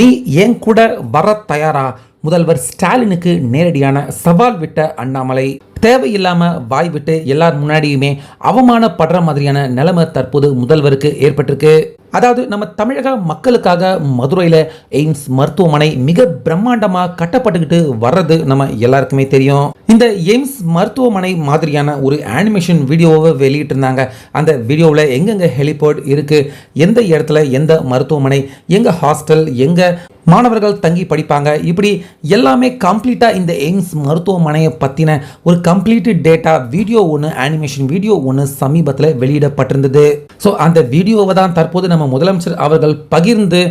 நீ என் கூட வர தயாரா? முதல்வர் ஸ்டாலினுக்கு நேரடியான சவால் விட்ட அண்ணாமலை. தேவையில்லாமல் வாய் விட்டு எல்லார் முன்னாடியுமே அவமானப்படுற மாதிரியான நிலைமை தற்போது முதல்வருக்கு ஏற்பட்டிருக்கு. அதாவது நம்ம தமிழக மக்களுக்காக மதுரையில் எய்ம்ஸ் மருத்துவமனை மிக பிரம்மாண்டமாக கட்டப்பட்டுக்கிட்டு வர்றது நம்ம எல்லாருக்குமே தெரியும். இந்த எய்ம்ஸ் மருத்துவமனை மாதிரியான ஒரு அனிமேஷன் வீடியோவை வெளியிட்டிருந்தாங்க. அந்த வீடியோவில் எங்கெங்கே ஹெலிபோர்ட் இருக்குது எந்த இடத்துல எந்த மருத்துவமனை எங்கள் ஹாஸ்டல் எங்கே மாணவர்கள் தங்கி படிப்பாங்க. இப்படி எல்லாமே கம்ப்ளீட்டாக இந்த எய்ம்ஸ் மருத்துவமனையை பற்றின ஒரு கம்ப்ளீட்டு டேட்டா வீடியோ ஒன்று அனிமேஷன் வீடியோ ஒன்று சமீபத்தில் வெளியிடப்பட்டிருந்தது. ஸோ அந்த வீடியோவை தான் தற்போது நம்ம முதலமைச்சர் அவர்கள் பகிர்ந்து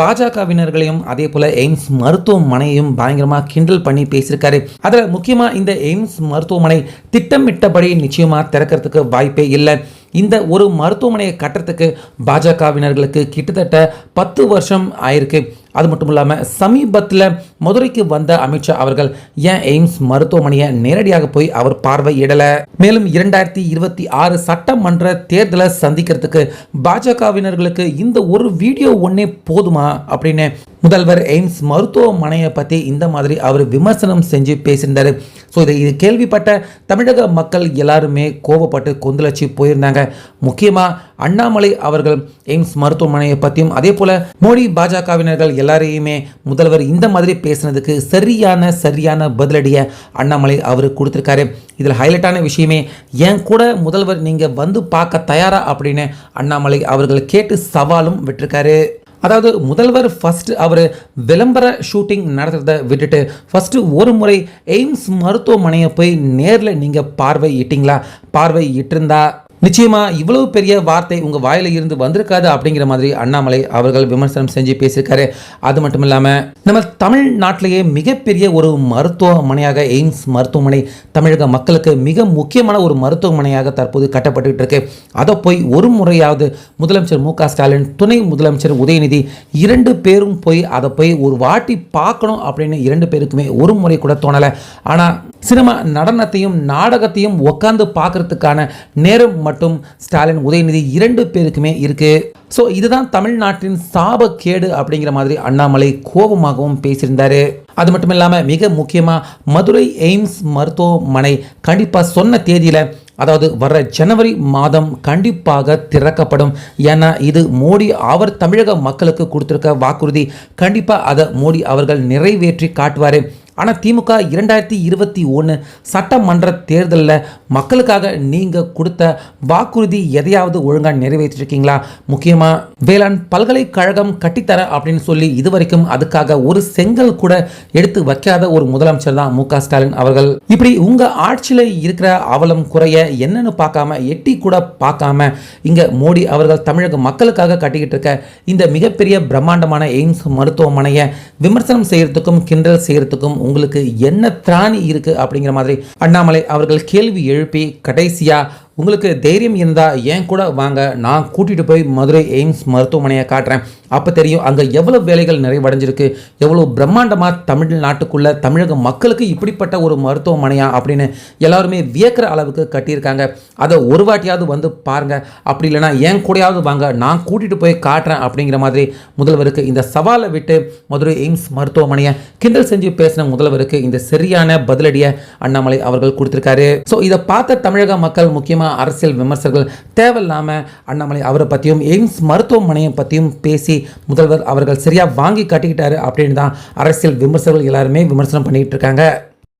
பாஜகவினர்களையும் அதே போல் எய்ம்ஸ் மருத்துவமனையும் பயங்கரமாக கிண்டல் பண்ணி பேசியிருக்காரு. அதில் முக்கியமாக இந்த எய்ம்ஸ் மருத்துவமனை திட்டமிட்டபடி நிச்சயமாக திறக்கிறதுக்கு வாய்ப்பே இல்லை. இந்த ஒரு மருத்துவமனையை கட்டுறதுக்கு பாஜகவினர்களுக்கு கிட்டத்தட்ட பத்து வருஷம் ஆயிருக்கு. அது மட்டும் இல்லாமல் சமீபத்தில் மதுரைக்கு வந்த அமித்ஷா அவர்கள் ஏன் எய்ம்ஸ் மருத்துவமனையை நேரடியாக போய் அவர் பார்வையிடலை மேலும் இரண்டாயிரத்தி இருபத்தி ஆறு சட்டமன்ற தேர்தலை சந்திக்கிறதுக்கு பாஜகவினர்களுக்கு இந்த ஒரு வீடியோ ஒன்றே போதுமா? அப்படின்னு முதல்வர் எய்ம்ஸ் மருத்துவமனையை பற்றி இந்த மாதிரி அவர் விமர்சனம் செஞ்சு பேசியிருந்தார். ஸோ இதை இது கேள்விப்பட்ட தமிழக மக்கள் எல்லாருமே கோபப்பட்டு கொந்தளிச்சு போயிருந்தாங்க. முக்கியமாக அண்ணாமலை அவர்கள் எய்ம்ஸ் மருத்துவமனையை பற்றியும் அதே போல் மோடி பாஜகவினர்கள் எல்லாரையுமே முதல்வர் இந்த மாதிரி பேசுனதுக்கு சரியான சரியான பதிலடியை அண்ணாமலை அவர் கொடுத்துருக்காரு. இதில் ஹைலைட்டான விஷயமே என் கூட முதல்வர் நீங்கள் வந்து பார்க்க தயாரா? அப்படின்னு அண்ணாமலை அவர்கள் கேட்டு சவாலும் விட்டிருக்காரு. அதாவது முதல்வர் ஃபஸ்ட்டு அவர் விளம்பர ஷூட்டிங் நடத்துகிறத விட்டுட்டு ஃபஸ்ட்டு ஒரு முறை எய்ம்ஸ் மருத்துவமனையை போய் நேரில் நீங்கள் பார்வையிட்டீங்களா? பார்வையிட்டிருந்தா? நிச்சயமா இவ்வளவு பெரிய வார்த்தை உங்க வாயில இருந்து வந்திருக்காது அப்படிங்கிற மாதிரி அண்ணாமலை அவர்கள் விமர்சனம் செஞ்சு பேசியிருக்காரு. அது மட்டும் இல்லாம நம்ம தமிழ்நாட்டிலேயே மிகப்பெரிய ஒரு மருத்துவமனையாக எய்ம்ஸ் மருத்துவமனை தமிழக மக்களுக்கு மிக முக்கியமான ஒரு மருத்துவமனையாக தற்போது கட்டப்பட்டுக்கிட்டு இருக்கு. அதை போய் ஒரு முறையாவது முதலமைச்சர் மு ஸ்டாலின் துணை முதலமைச்சர் உதயநிதி இரண்டு பேரும் போய் அதை போய் ஒரு வாட்டி பார்க்கணும் அப்படின்னு இரண்டு பேருக்குமே ஒரு முறை கூட தோணலை. ஆனால் சினிமா நடனத்தையும் நாடகத்தையும் உட்காந்து பார்க்கறதுக்கான நேரம் மட்டும் ஸ்டாலின் உதயநிதி இரண்டு பேருக்குமே இருக்குது ஸோ இதுதான் தமிழ்நாட்டின் சாபக்கேடு அப்படிங்கிற மாதிரி அண்ணாமலை கோபமாகவும் பேசியிருந்தார். அது மட்டும் இல்லாமல் மிக முக்கியமாக மதுரை எய்ம்ஸ் மருத்துவமனை கண்டிப்பாக சொன்ன தேதியில் அதாவது வர ஜனவரி மாதம் கண்டிப்பாக திறக்கப்படும். ஏன்னா இது மோடி அவர் தமிழக மக்களுக்கு கொடுத்துருக்க வாக்குறுதி. கண்டிப்பாக அதை மோடி அவர்கள் நிறைவேற்றி காட்டுவார். ஆனால் திமுக இரண்டாயிரத்தி இருபத்தி ஒன்று சட்டமன்ற தேர்தலில் மக்களுக்காக நீங்கள் கொடுத்த வாக்குறுதி எதையாவது ஒழுங்காக நிறைவேற்றிருக்கீங்களா? முக்கியமாக வேளாண் பல்கலைக்கழகம் கட்டித்தர அப்படின்னு சொல்லி இதுவரைக்கும் அதுக்காக ஒரு செங்கல் கூட எடுத்து வைக்காத ஒரு முதலமைச்சர் தான் மு ஸ்டாலின் அவர்கள். இப்படி உங்கள் ஆட்சியில் இருக்கிற அவலம் குறைய என்னன்னு பார்க்காம எட்டி கூட பார்க்காம இங்கே மோடி அவர்கள் தமிழக மக்களுக்காக கட்டிக்கிட்டு இருக்க இந்த மிகப்பெரிய பிரம்மாண்டமான எய்ம்ஸ் மருத்துவமனையை விமர்சனம் செய்கிறதுக்கும் கிண்டல் செய்கிறதுக்கும் உங்களுக்கு என்ன திராணி இருக்கு அப்படிங்கிற மாதிரி அண்ணாமலை அவர்கள் கேள்வி எழுப்பி கடைசியா உங்களுக்கு தைரியம் இருந்தால் ஏன் கூட வாங்க நான் கூட்டிகிட்டு போய் மதுரை எய்ம்ஸ் மருத்துவமனையை காட்டுறேன். அப்போ தெரியும் அங்கே எவ்வளோ வேலைகள் நிறைவடைஞ்சிருக்கு எவ்வளோ பிரம்மாண்டமாக தமிழ்நாட்டுக்குள்ள தமிழக மக்களுக்கு இப்படிப்பட்ட ஒரு மருத்துவமனையா அப்படின்னு எல்லாருமே வியக்கிற அளவுக்கு கட்டியிருக்காங்க. அதை ஒரு வாட்டியாவது வந்து பாருங்கள் அப்படி இல்லைன்னா ஏன் கூடயாவது வாங்க நான் கூட்டிகிட்டு போய் காட்டுறேன் அப்படிங்கிற மாதிரி முதல்வருக்கு இந்த சவாலை விட்டு மதுரை எய்ம்ஸ் மருத்துவமனையை கிண்டல் செஞ்சு பேசின முதல்வருக்கு இந்த சரியான பதிலடியை அண்ணாமலை அவர்கள் கொடுத்துருக்காரு. ஸோ இதை பார்த்த தமிழக மக்கள் முக்கியமாக அரசியல் விமர்சகர்கள் தேவையில்லாமல் அண்ணாமலை அவரை பற்றியும் எய்ம்ஸ் மருத்துவமனையை பற்றியும் பேசி முதல்வர் அவர்கள் சரியாக வாங்கி காட்டிக்கிட்டாரு அப்படின்னு தான் அரசியல் விமர்சகர்கள் எல்லாருமே விமர்சனம் பண்ணிக்கிட்டு இருக்காங்க.